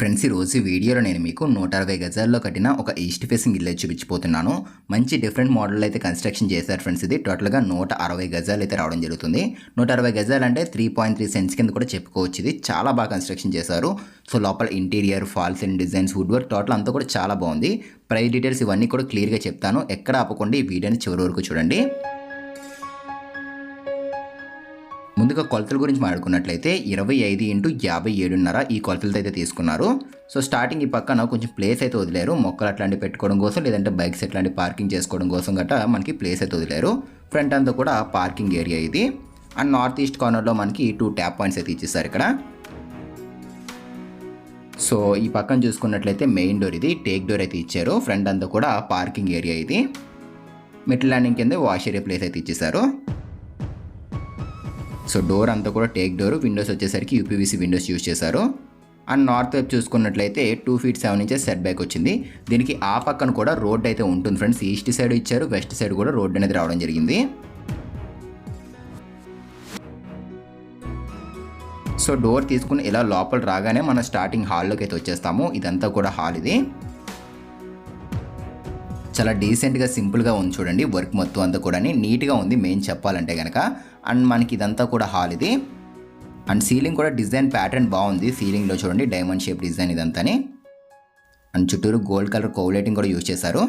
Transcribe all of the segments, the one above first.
Friends ఈ రోజు వీడియోలో నేను మీకు నూట అరవై గజాల్లో కట్టిన ఒక ఈస్ట్ ఫేసింగ్ ఇల్లు చూపించిపోతున్నాను మంచి డిఫరెంట్ మోడల్ అయితే కన్స్ట్రక్షన్ చేశారు ఫ్రెండ్స్ ఇది. టోటల్గా నూట అరవై గజాలు అయితే రావడం జరుగుతుంది. నూట అరవై గజాలు అంటే త్రీ పాయింట్ త్రీ సెంట్స్ కింద కూడా చెప్పుకోవచ్చు ఇది. చాలా బాగా కన్స్ట్రక్షన్ చేశారు. సో లోపల interior false and designs wood work total అంతా కూడా చాలా బాగుంది. ప్రైస్ డీటెయిల్స్ ఇవన్నీ కూడా క్లియర్గా చెప్తాను. ఎక్కడ ఆపకుండా ఈ వీడియోని చివరి వరకు చూడండి. ముందుగా కొలతల గురించి మాట్లాడుకున్నట్లయితే ఇరవై ఐదు ఇంటూ యాభై ఏడున్నర ఈ కొలతలతో అయితే తీసుకున్నారు. సో స్టార్టింగ్ ఈ పక్కన కొంచెం ప్లేస్ అయితే వదిలేరు. మొక్కలు అట్లాంటివి పెట్టుకోవడం కోసం లేదంటే బైక్స్ ఎట్లాంటి పార్కింగ్ చేసుకోవడం కోసం గట్రా మనకి ప్లేస్ అయితే వదిలేరు. ఫ్రంట్ అంతా కూడా పార్కింగ్ ఏరియా ఇది. అండ్ నార్త్ ఈస్ట్ కార్నర్లో మనకి టూ ట్యాప్ పాయింట్స్ అయితే ఇచ్చేస్తారు ఇక్కడ. సో ఈ పక్కన చూసుకున్నట్లయితే మెయిన్ డోర్ ఇది టేక్ డోర్ అయితే ఇచ్చారు. ఫ్రంట్ అంతా కూడా పార్కింగ్ ఏరియా ఇది. మిడిల్ ల్యాండింగ్ కింద వాష్ ఏరియా ప్లేస్ అయితే ఇచ్చేసారు. సో డోర్ అంతా కూడా టేక్ డోర్. విండోస్ వచ్చేసరికి యూపీవీసీ విండోస్ యూజ్ చేశారు. అండ్ నార్త్ వైపు చూసుకున్నట్లయితే two feet seven inches set back వచ్చింది. దీనికి ఆ పక్కన కూడా రోడ్ అయితే ఉంటుంది ఫ్రెండ్స్. ఈస్ట్ సైడ్ ఇచ్చారు వెస్ట్ సైడ్ కూడా రోడ్ అనేది రావడం జరిగింది. సో డోర్ తీసుకుని ఇలా లోపల రాగానే మనం స్టార్టింగ్ హాల్లోకి అయితే వచ్చేస్తాము. ఇదంతా కూడా హాల్ ఇది. చాలా డీసెంట్గా సింపుల్గా ఉంది చూడండి. వర్క్ మొత్తం అంతా కూడా నీట్గా ఉంది. మెయిన్ చెప్పాలంటే కనుక అండ్ మనకి ఇదంతా కూడా హాల్ ఇది. అండ్ సీలింగ్ కూడా డిజైన్ ప్యాటర్న్ బాగుంది. సీలింగ్లో చూడండి డైమండ్ షేప్ డిజైన్ ఇదంతాని. అండ్ చుట్టూరు గోల్డ్ కలర్ కోవులైటింగ్ కూడా యూజ్ చేశారు.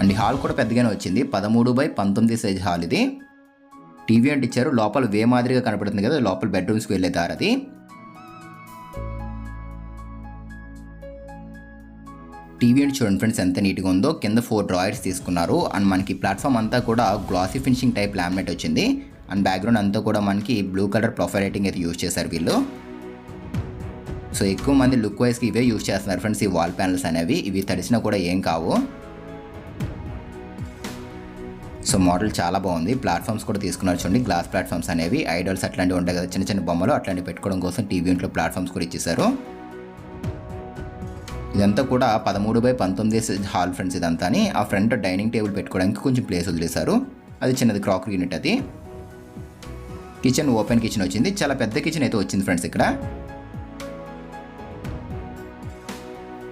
అండ్ హాల్ కూడా పెద్దగానే వచ్చింది. పదమూడు బై పంతొమ్మిది సైజ్ హాల్ ఇది. టీవీ అంటే ఇచ్చారు. లోపల వే మాదిరిగా కనపడుతుంది కదా లోపల బెడ్రూమ్స్కి వెళ్ళే దారి అది. టీవీ అండ్ చూడండి ఫ్రెండ్స్ ఎంత నీట్గా ఉందో. కింద ఫోర్ డ్రాయర్స్ తీసుకున్నారు. అండ్ మనకి ప్లాట్ఫామ్ అంతా కూడా గ్లాసీ ఫినిషింగ్ టైప్ లామినేట్ వచ్చింది. అండ్ బ్యాక్గ్రౌండ్ అంతా కూడా మనకి బ్లూ కలర్ ప్రొఫైల్ రైటింగ్ అయితే యూజ్ చేశారు వీళ్ళు. సో ఎక్కువ మంది లుక్ వైజ్కి ఇవే యూజ్ చేస్తున్నారు ఫ్రెండ్స్ ఈ వాల్ ప్యానల్స్ అనేవి. ఇవి తడిసినా కూడా ఏం కావు. సో మోడల్ చాలా బాగుంది. ప్లాట్ఫామ్స్ కూడా తీసుకున్నారు చూడండి. గ్లాస్ ప్లాట్ఫామ్స్ అనేవి. ఐడల్స్ అట్లాంటివి ఉంటాయి కదా చిన్న చిన్న బొమ్మలు అట్లాంటివి పెట్టుకోవడం కోసం టీవీ ఇంట్లో ప్లాట్ఫామ్స్ కూడా ఇచ్చేసారు ఇదంతా కూడా పదమూడు బై పంతొమ్మిది హాల్ ఫ్రెండ్స్ ఇదంతాని ఆ ఫ్రంట్ డైనింగ్ టేబుల్ పెట్టుకోవడానికి కొంచెం ప్లేస్ వదిలేశారు. అది చిన్నది క్రాకరీ యూనిట్ అది. కిచెన్ ఓపెన్ కిచెన్ వచ్చింది. చాలా పెద్ద కిచెన్ అయితే వచ్చింది ఫ్రెండ్స్ ఇక్కడ.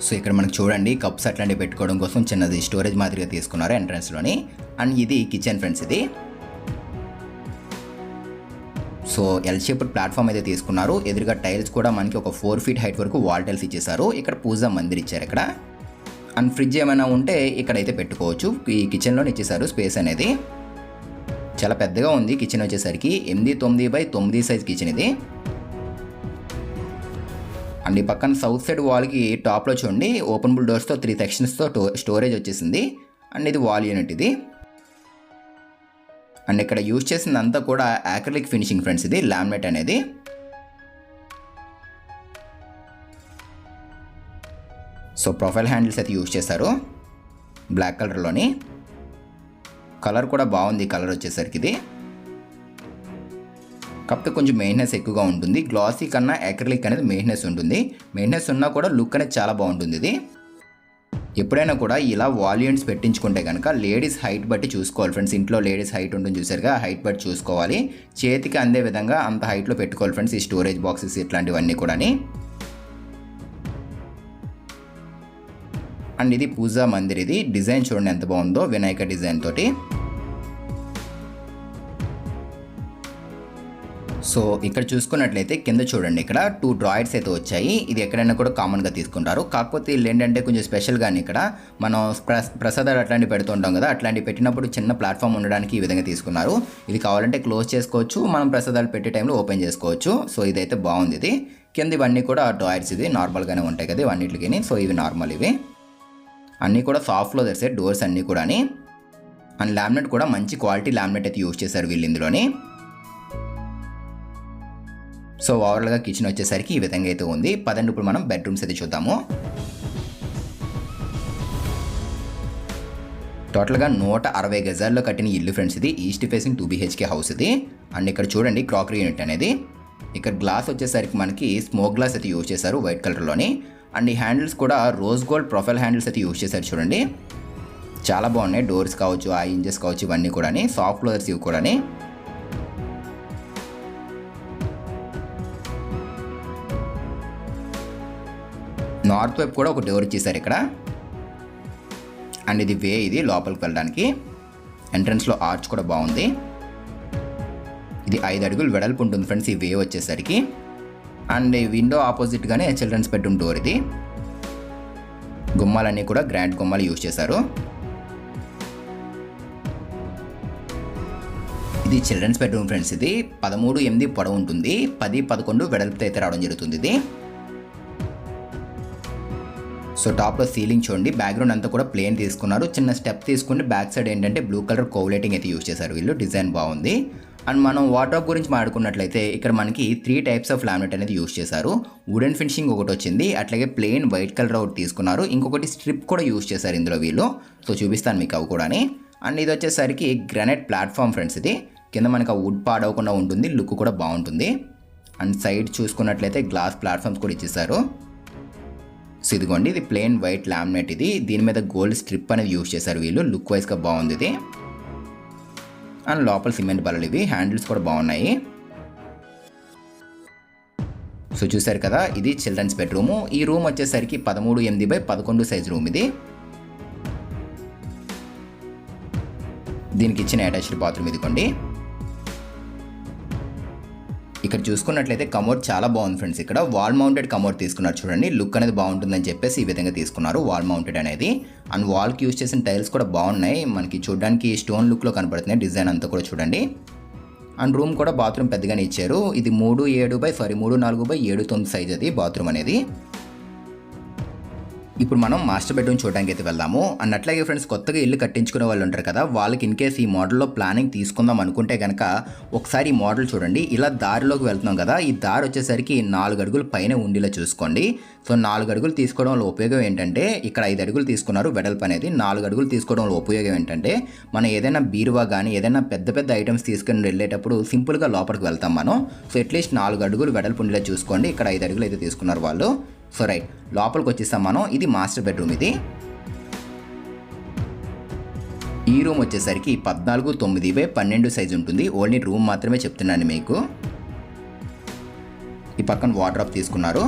సో ఇక్కడ మనకు చూడండి కప్స్ అట్లాంటివి పెట్టుకోవడం కోసం చిన్నది స్టోరేజ్ మాదిరిగా తీసుకున్నారు ఎంట్రన్స్లోని. అండ్ ఇది కిచెన్ ఫ్రెండ్స్ ఇది. సో ఎల్ షేప్డ్ ప్లాట్ఫామ్ అయితే తీసుకున్నారు. ఎదురుగా టైల్స్ కూడా మనకి ఒక ఫోర్ ఫీట్ హైట్ వరకు వాల్ టైల్స్ ఇచ్చేసారు ఇక్కడ పూజా మందిర్ ఇచ్చారు ఇక్కడ. అండ్ ఫ్రిడ్జ్ ఏమైనా ఉంటే ఇక్కడైతే పెట్టుకోవచ్చు. ఈ కిచెన్లోనే ఇచ్చేసారు స్పేస్ అనేది. చాలా పెద్దగా ఉంది కిచెన్ వచ్చేసరికి. ఎనిమిది తొమ్మిది బై తొమ్మిది సైజ్ కిచెన్ ఇది. అండ్ ఈ పక్కన సౌత్ సైడ్ వాల్కి టాప్లో చూడండి. ఓపెనబుల్ డోర్స్తో త్రీ సెక్షన్స్తో స్టోరేజ్ వచ్చేసింది. అండ్ ఇది వాల్ యూనిట్ ఇది. అండ్ ఇక్కడ యూజ్ చేసిందంతా కూడా యాక్రిలిక్ ఫినిషింగ్ ఫ్రెండ్స్ ఇది లామినేట్ అనేది. సో ప్రొఫైల్ హ్యాండిల్స్ అయితే యూజ్ చేశారు. బ్లాక్ కలర్లోని కలర్ కూడా బాగుంది కలర్ వచ్చేసరికి ఇది. కాకపోతే కొంచెం మెయింటెనెన్స్ ఎక్కువగా ఉంటుంది. గ్లాసీ కన్నా యాక్రిలిక్ అనేది మెయింటెనెన్స్ ఉంటుంది. మెయింటెనెన్స్ ఉన్నా కూడా లుక్ అనేది చాలా బాగుంటుంది ఇది. ఎప్పుడైనా కూడా ఇలా వాల్యూమ్స్ పెట్టించుకుంటే కనుక లేడీస్ హైట్ బట్టి చూసుకోవాలి ఫ్రెండ్స్. ఇంట్లో లేడీస్ హైట్ ఉంటుంది చూసారుగా హైట్ బట్టి చూసుకోవాలి. చేతికి అందే విధంగా అంత హైట్లో పెట్టుకోవాలి ఫ్రెండ్స్ ఈ స్టోరేజ్ బాక్సెస్ ఇట్లాంటివన్నీ కూడాని. అండ్ ఇది పూజా మందిర్ ఇది. డిజైన్ చూడండి ఎంత బాగుందో వినాయక డిజైన్ తోటి. సో ఇక్కడ చూసుకున్నట్లయితే కింద చూడండి ఇక్కడ టూ డ్రాయిడ్స్ అయితే వచ్చాయి. ఇది ఎక్కడైనా కూడా కామన్గా తీసుకుంటారు. కాకపోతే వీళ్ళు ఏంటంటే కొంచెం స్పెషల్గానే ఇక్కడ మనం ప్ర- ప్రసాదాలు అట్లాంటివి పెడుతుంటాం కదా అట్లాంటివి పెట్టినప్పుడు చిన్న ప్లాట్ఫామ్ ఉండడానికి ఈ విధంగా తీసుకున్నారు. ఇది కావాలంటే క్లోజ్ చేసుకోవచ్చు మనం ప్రసాదాలు పెట్టే టైంలో ఓపెన్ చేసుకోవచ్చు. సో ఇదైతే బాగుంది ఇది. కింద ఇవన్నీ కూడా డ్రాయిడ్స్ ఇది నార్మల్గానే ఉంటాయి కదా ఇవన్నిటికి సో ఇవి నార్మల్ ఇవి. అన్నీ కూడా సాఫ్ట్లో తెరిసే డోర్స్ అన్నీ కూడా అండ్ లామినేట్ కూడా మంచి క్వాలిటీ లామినెట్ అయితే యూజ్ చేశారు వీళ్ళు ఇందులోని. సో ఓవరాల్గా కిచెన్ వచ్చేసరికి ఈ విధంగా అయితే ఉంది. పదండి ఇప్పుడు మనం బెడ్రూమ్స్ అయితే చూద్దాము. టోటల్గా నూట అరవై గజాల్లో కట్టిన ఇల్లు ఫ్రెండ్స్ ఇది. East facing two BHK house ఇది. అండ్ ఇక్కడ చూడండి క్రాకరీ యూనిట్ అనేది. ఇక్కడ గ్లాస్ వచ్చేసరికి మనకి స్మోక్ గ్లాస్ అయితే యూజ్ చేశారు వైట్ కలర్లోని. అండ్ ఈ హ్యాండిల్స్ కూడా రోజ్ గోల్డ్ ప్రొఫైల్ హ్యాండిల్స్ అయితే యూజ్ చేశారు చూడండి. చాలా బాగున్నాయి. డోర్స్ కావచ్చు ఆ ఇంజెస్ కావచ్చు ఇవన్నీ కూడా సాఫ్ట్ ఫ్లోర్స్ ఇవి కూడా నార్త్ వైపు కూడా ఒక డోర్ ఇచ్చేసారు ఇక్కడ. అండ్ ఇది వే ఇది లోపలికి వెళ్ళడానికి. ఎంట్రన్స్లో ఆర్చ్ కూడా బాగుంది. ఇది ఐదు అడుగులు వెడల్పు ఉంటుంది ఫ్రెండ్స్ ఈ వే వచ్చేసరికి. అండ్ ఈ విండో ఆపోజిట్గానే చిల్డ్రన్స్ బెడ్రూమ్ డోర్ ఇది. గుమ్మాలన్నీ కూడా గ్రాండ్ గుమ్మాలు యూజ్ చేశారు. ఇది చిల్డ్రన్స్ బెడ్రూమ్ ఫ్రెండ్స్ ఇది. పదమూడు ఎనిమిది పొడవు ఉంటుంది. పది పదకొండు వెడల్పుతో అయితే రావడం జరుగుతుంది ఇది. సో టాప్లో సీలింగ్ చూడండి. బ్యాక్గ్రౌండ్ అంతా కూడా ప్లేన్ తీసుకున్నారు. చిన్న స్టెప్ తీసుకుంటే బ్యాక్ సైడ్ ఏంటంటే బ్లూ కలర్ కోవలేటింగ్ అయితే యూజ్ చేశారు వీళ్ళు. డిజైన్ బాగుంది. అండ్ మనం వాటర్ గురించి మాట్లాడుకున్నట్లయితే ఇక్కడ మనకి త్రీ టైప్స్ ఆఫ్ లామినేట్ అనేది యూజ్ చేశారు. వుడెన్ ఫినిషింగ్ ఒకటి వచ్చింది. అట్లాగే ప్లెయిన్ వైట్ కలర్ ఒకటి తీసుకున్నారు. ఇంకొకటి స్ట్రిప్ కూడా యూజ్ చేశారు ఇందులో వీళ్ళు. సో చూపిస్తాను మీకు అవి కూడా అండ్ ఇది వచ్చేసరికి గ్రానైట్ ప్లాట్ఫామ్ ఫ్రెండ్స్ ఇది. కింద మనకి ఆ వుడ్ పాడవకుండా ఉంటుంది. లుక్ కూడా బాగుంటుంది. అండ్ సైడ్ చూసుకున్నట్లయితే గ్లాస్ ప్లాట్ఫామ్స్ కూడా ఇచ్చేసారు సో ఇదిగోండి ఇది ప్లెయిన్ వైట్ లామినేట్ ఇది. దీని మీద గోల్డ్ స్ట్రిప్ అనేది యూజ్ చేశారు వీళ్ళు. లుక్ వైజ్గా బాగుంది ఇది. అండ్ లోపల సిమెంట్ బల్లలు ఇవి. హ్యాండిల్స్ కూడా బాగున్నాయి. సో చూసారు కదా ఇది చిల్డ్రన్స్ బెడ్రూము ఈ రూమ్ వచ్చేసరికి పదమూడు ఎనిమిది బై పదకొండు సైజ్ రూమ్ ఇది. దీనికి ఇచ్చిన అటాచ్డ్ బాత్రూమ్ ఇదిగోండి. ఇక్కడ చూసుకున్నట్లయితే కమోడ్ చాలా బాగుంది ఫ్రెండ్స్. ఇక్కడ వాల్ మౌంటెడ్ కమోడ్ తీసుకున్నారు చూడండి. లుక్ అనేది బాగుంటుందని చెప్పేసి ఈ విధంగా తీసుకున్నారు వాల్ మౌంటెడ్ అనేది. అండ్ వాల్కి యూస్ చేసిన టైల్స్ కూడా బాగున్నాయి. మనకి చూడడానికి స్టోన్ లుక్లో కనపడుతున్నాయి. డిజైన్ అంతా కూడా చూడండి. అండ్ రూమ్ కూడా బాత్రూమ్ పెద్దగానే ఇచ్చారు. ఇది మూడు ఏడు బై సారీ మూడు నాలుగు బై ఏడు తొమ్మిది సైజ్ అది బాత్రూమ్ అనేది. ఇప్పుడు మనం మాస్టర్ బెడ్రూమ్ చూడడానికి అయితే వెళ్దాము. అండ్ అట్లాగే ఫ్రెండ్స్ కొత్తగా ఇల్లు కట్టించుకునే వాళ్ళు ఉంటారు కదా వాళ్ళకి ఇన్ కేస్ ఈ మోడల్లో ప్లానింగ్ తీసుకుందాం అనుకుంటే కనుక ఒకసారి ఈ మోడల్ చూడండి. ఇలా దారిలోకి వెళ్తున్నాం కదా ఈ దారి వచ్చేసరికి నాలుగు అడుగులు పైన ఉండేలా చూసుకోండి. సో నాలుగు అడుగులు తీసుకోవడం వల్ల ఉపయోగం ఏంటంటే ఇక్కడ ఐదు అడుగులు తీసుకున్నారు వెడల్పు అనేది. నాలుగు అడుగులు తీసుకోవడం వల్ల ఉపయోగం ఏంటంటే మనం ఏదైనా బీరువా కానీ ఏదైనా పెద్ద పెద్ద ఐటమ్స్ తీసుకుని వెళ్ళేటప్పుడు సింపుల్గా లోపలికి వెళ్తాం మనం. సో అట్లీస్ట్ నాలుగు అడుగులు వెడల్పు ఉండేలా చూసుకోండి. ఇక్కడ ఐదు అడుగులు అయితే తీసుకున్నారు వాళ్ళు. సో రైట్ లోపలికి వచ్చేస్తాం మనం. ఇది మాస్టర్ బెడ్రూమ్ ఇది. ఈ రూమ్ వచ్చేసరికి పద్నాలుగు తొమ్మిది బై పన్నెండు సైజ్ ఉంటుంది. ఓన్లీ రూమ్ మాత్రమే చెప్తున్నాను మీకు. ఈ పక్కన వాటర్ తీసుకున్నారు.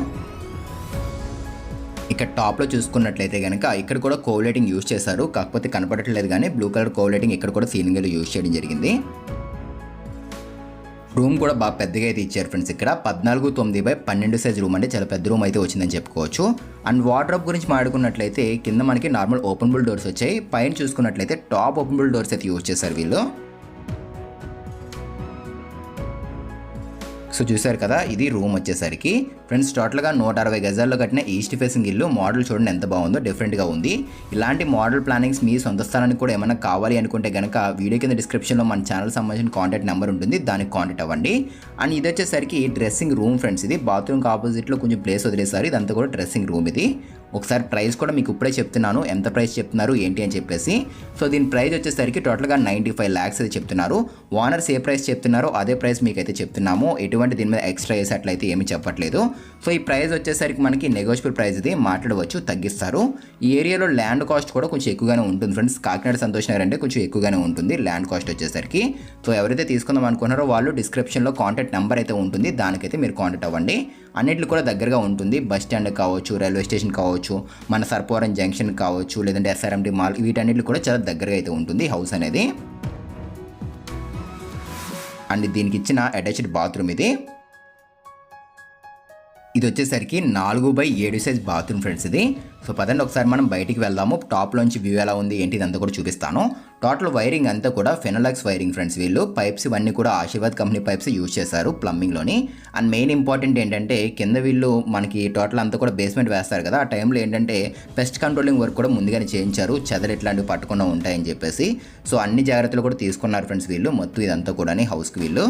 ఇక్కడ టాప్లో చూసుకున్నట్లయితే కనుక ఇక్కడ కూడా కోవ్ లైటింగ్ యూజ్ చేశారు. కాకపోతే కనపడట్లేదు కానీ బ్లూ కలర్ కోవలేటింగ్ ఇక్కడ కూడా సీలింగ్లో యూజ్ చేయడం జరిగింది. రూమ్ కూడా బాగా పెద్దగా అయితే ఇచ్చారు ఫ్రెండ్స్ ఇక్కడ. పద్నాలుగు తొమ్మిది బై పన్నెండు సైజ్ రూమ్ అంటే చాలా పెద్ద రూమ్ అయితే వచ్చిందని చెప్పుకోవచ్చు. అండ్ వార్డ్రోబ్ గురించి మాట్లాడుకున్నట్లయితే కింద మనకి నార్మల్ ఓపెనబుల్ డోర్స్ వచ్చాయి. పైన చూసుకున్నట్లయితే టాప్ ఓపెన్బుల్ డోర్స్ అయితే యూజ్ చేశారు వీళ్ళు. సో చూశారు కదా ఇది రూమ్ వచ్చేసరికి. ఫ్రెండ్స్ టోటల్గా నూట అరవై గజాల్లో కట్టిన ఈస్ట్ ఫేసింగ్ ఇల్లు. మోడల్ చూడండి ఎంత బాగుందో డిఫరెంట్గా ఉంది. ఇలాంటి మోడల్ ప్లానింగ్స్ మీ సొంత స్థలానికి కూడా ఏమైనా కావాలి అనుకుంటే కనుక వీడియో కింద డిస్క్రిప్షన్లో మన ఛానల్ సంబంధించిన కాంటాక్ట్ నెంబర్ ఉంటుంది దానికి కాంటాక్ట్ అవ్వండి. అండ్ ఇది వచ్చేసరికి డ్రెస్సింగ్ రూమ్ ఫ్రెండ్స్. ఇది బాత్రూమ్కి ఆపోజిట్లో కొంచెం ప్లేస్ వదిలేసారు ఇదంతా కూడా డ్రెస్సింగ్ రూమ్ ఇది. ఒకసారి ప్రైస్ కూడా మీకు ఇప్పుడే చెప్తున్నాను. ఎంత ప్రైస్ చెప్తున్నారు ఏంటి అని చెప్పేసి. సో దీని ప్రైస్ వచ్చేసరికి టోటల్గా నైంటీ ఫైవ్ ల్యాక్స్ అయితే చెప్తున్నారు. ఓనర్స్ ఏ ప్రైస్ చెప్తున్నారో అదే ప్రైస్ మీకు అయితే చెప్తున్నాము. ఎటువంటి దీని మీద ఎక్స్ట్రా వేసేట్లయితే ఏమీ చెప్పట్లేదు. సో ఈ ప్రైస్ వచ్చేసరికి మనకి నెగోషియబుల్ ప్రైస్ ఇది. మాట్లాడవచ్చు తగ్గిస్తారు. ఈ ఏరియాలో ల్యాండ్ కాస్ట్ కూడా కొంచెం ఎక్కువగానే ఉంటుంది ఫ్రెండ్స్. కాకినాడ సంతోష్ నగర్ అంటే కొంచెం ఎక్కువగానే ఉంటుంది ల్యాండ్ కాస్ట్ వచ్చేసరికి. సో ఎవరైతే తీసుకుందాం అనుకున్నారో వాళ్ళు డిస్క్రిప్షన్లో కాంటాక్ట్ నెంబర్ అయితే ఉంటుంది. దానికైతే మీరు కాంటాక్ట్ అవ్వండి. అన్నిట్లు కూడా దగ్గరగా ఉంటుంది. బస్ స్టాండ్ కావచ్చు రైల్వే స్టేషన్ కావచ్చు మన సర్పవరం జంక్షన్ కావచ్చు లేదంటే ఎస్ఆర్ఎండి మాల్ వీటన్నిటి కూడా చాలా దగ్గరగా అయితే ఉంటుంది హౌస్ అనేది. అండ్ దీనికి ఇచ్చిన అటాచ్డ్ బాత్రూమ్ ఇది. ఇది వచ్చేసరికి నాలుగు బై ఏడు సైజ్ బాత్రూమ్ ఫ్రెండ్స్ ఇది. సో పదండి ఒకసారి మనం బయటికి వెళ్దాము. టాప్లోంచి వ్యూ ఎలా ఉంది ఏంటి ఇదంతా కూడా చూపిస్తాను. టోటల్ వైరింగ్ అంతా కూడా ఫెనలాక్స్ వైరింగ్ ఫ్రెండ్స్ వీళ్ళు. పైప్స్ ఇవన్నీ కూడా ఆశీర్వాద్ కంపెనీ పైప్స్ యూజ్ చేశారు ప్లంబింగ్లోని అండ్ మెయిన్ ఇంపార్టెంట్ ఏంటంటే కింద వీళ్ళు మనకి టోటల్ అంతా కూడా బేస్మెంట్ వేస్తారు కదా. ఆ టైంలో ఏంటంటే పెస్ట్ కంట్రోలింగ్ వర్క్ కూడా ముందుగానే చేయించారు. చెదలు ఇట్లాంటివి పట్టకుండా ఉంటాయని చెప్పేసి. సో అన్ని జాగ్రత్తలు కూడా తీసుకున్నారు ఫ్రెండ్స్ వీళ్ళు. మొత్తం ఇదంతా కూడా హౌస్కి వీళ్ళు.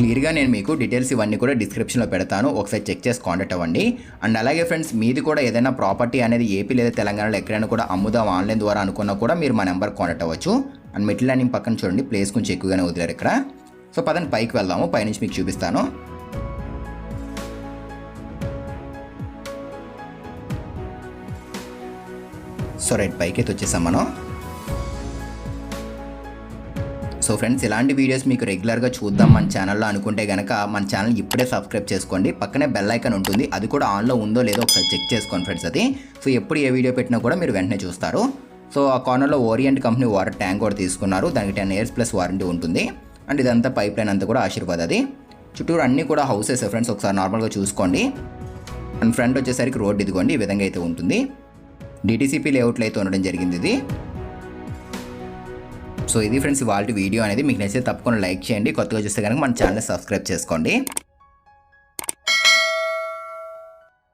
క్లియర్గా నేను మీకు డీటెయిల్స్ ఇవన్నీ కూడా డిస్క్రిప్షన్లో పెడతాను. ఒకసారి చెక్ చేసి కాంటాక్ట్ అవ్వండి. అండ్ అలాగే ఫ్రెండ్స్ మీది కూడా ఏదైనా ప్రాపర్టీ అనేది ఏపీ లేదా తెలంగాణలో ఎక్కడైనా కూడా అమ్ముదాం ఆన్లైన్ ద్వారా అనుకున్నా కూడా మీరు మా నెంబర్ కాంటాక్ట్ అవ్వచ్చు. అండ్ మిడ్ ల్యాండింగ్ పక్కన చూడండి ప్లేస్ కొంచెం ఎక్కువగానే వదిలేరు ఇక్కడ. సో పదండి పైకి వెళ్దాము. పైనుంచి మీకు చూపిస్తాను. సో రైట్ పైకి అయితే వచ్చేసాం మనం. సో ఫ్రెండ్స్ ఇలాంటి వీడియోస్ మీకు రెగ్యులర్గా చూద్దాం మన ఛానల్లో అనుకుంటే కనుక మన ఛానల్ ఇప్పుడే సబ్స్క్రైబ్ చేసుకోండి. పక్కనే బెల్ ఐకన్ ఉంటుంది. అది కూడా ఆన్లో ఉందో లేదో ఒకసారి చెక్ చేసుకోండి ఫ్రెండ్స్ అది. సో ఎప్పుడు ఏ వీడియో పెట్టినా కూడా మీరు వెంటనే చూస్తారు. సో ఆ కార్నర్లో ఓరియంట్ కంపెనీ వాటర్ ట్యాంక్ కూడా తీసుకున్నారు. దానికి టెన్ ఇయర్స్ ప్లస్ వారంటీ ఉంటుంది. అండ్ ఇదంతా పైప్ లైన్ అంతా కూడా ఆశీర్వాద్ అది. చుట్టూరు అన్నీ కూడా హౌసెస్ ఫ్రెండ్స్ ఒకసారి నార్మల్గా చూసుకోండి. అండ్ ఫ్రంట్ వచ్చేసరికి రోడ్ ఇదిగోండి. ఈ విధంగా అయితే ఉంటుంది. డిటీసీపీ లేఅవుట్లో అయితే ఉండడం జరిగింది ఇది. సో ఇది ఫ్రెండ్స్ వాళ్ళ వీడియో అనేది మీకు నచ్చితే తప్పకుండా లైక్ చేయండి. కొత్తగా చూస్తే కనుక మన ఛానల్ సబ్స్క్రైబ్ చేసుకోండి.